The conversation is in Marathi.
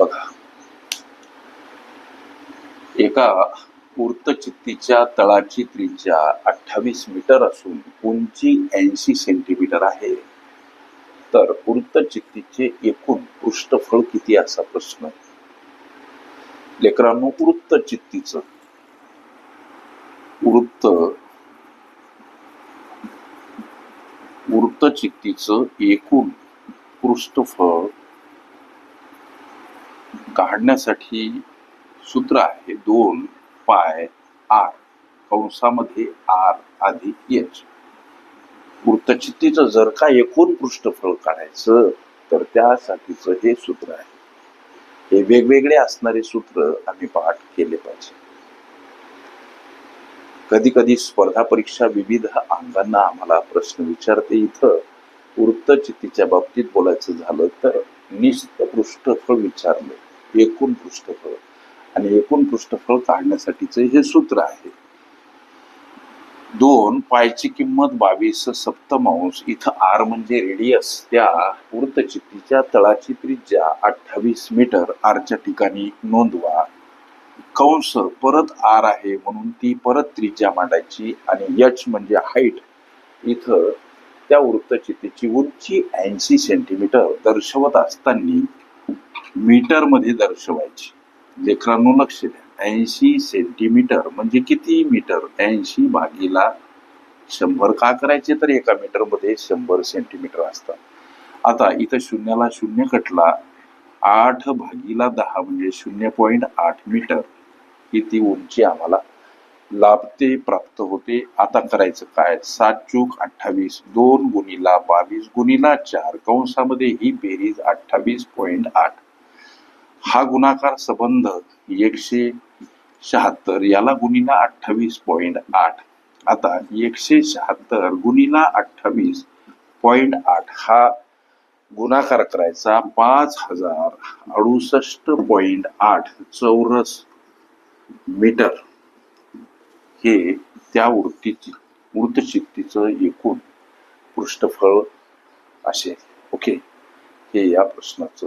बघा. एका वृत्तचित्तीच्या तळाची त्रिज्या अठ्ठावीस मीटर असून उंची ऐंशी सेंटीमीटर आहे. तर वृत्तचित्तीचे एकूण पृष्ठफळ किती असा प्रश्न. लेकरांनो वृत्तचित्तीच वृत्त वृत्तचित्तीचं एकूण पृष्ठफळ काढण्यासाठी सूत्र आहे दोन पाय आर. कंसामध्ये आर अधिक एच वृत्तचित्तीचं जर का एकूण पृष्ठफळ काढायचं तर त्यासाठीचं हे सूत्र आहे. हे वेगवेगळे असणारे सूत्र आम्ही पाठ केले पाहिजे. कधी कधी स्पर्धा परीक्षा विविध अंगांना आम्हाला प्रश्न विचारते इथं. वृत्तचित्तीच्या बाबतीत बोलायचं झालं तर निश्चित पृष्ठफळ विचारलं. एकूण पृष्ठफळ. आणि एकूण पृष्ठफळ काढण्यासाठीचं हे सूत्र आहे. दोन पायची किंमत बावीस सप्तमांश इथं आर म्हणजे रेडियस त्या वृत्तचित्तीच्या तळाची त्रिज्या अठ्ठावीस मीटर. आरच्या ठिकाणी नोंदवा. कंस परत आर आहे म्हणून ती परत त्रिज्या मांडायची आणि यच म्हणजे हाईट इथं त्या वृत्तचित्तीची उंची ऐंशी सेंटीमीटर दर्शवत असताना मीटरमध्ये दर्शवायची. लेकरांनो लक्ष द्या. ऐंशी सेंटीमीटर म्हणजे किती मीटर? ऐंशी भागीला शंभर. का करायचे तर एका मीटरमध्ये शंभर सेंटीमीटर असतात. आता इथं शून्याला शून्य कटला. आठ भागीला दहा म्हणजे शून्य पॉईंट आठ मीटर. ही ती उंची आम्हाला लाभते प्राप्त होते. आता करायचं काय? सात चूक अठ्ठावीस. दोन गुणीला बावीस गुणीला चार. कंसामध्ये ही बेरीज अठ्ठावीस पॉईंट आठ हा गुणाकार संबंध एकशे शहात्तर याला गुणिना अठ्ठावीस पॉईंट आठ. आता एकशे शहात्तर गुणिना अठ्ठावीस पॉईंट आठ हा गुणाकार करायचा पाच हजार अडुसष्ट पॉईंट आठ चौरस मीटर. हे त्या वृत्तीची वृत्तचित्तीचं एकूण पृष्ठफळ असेल. ओके? हे या प्रश्नाचं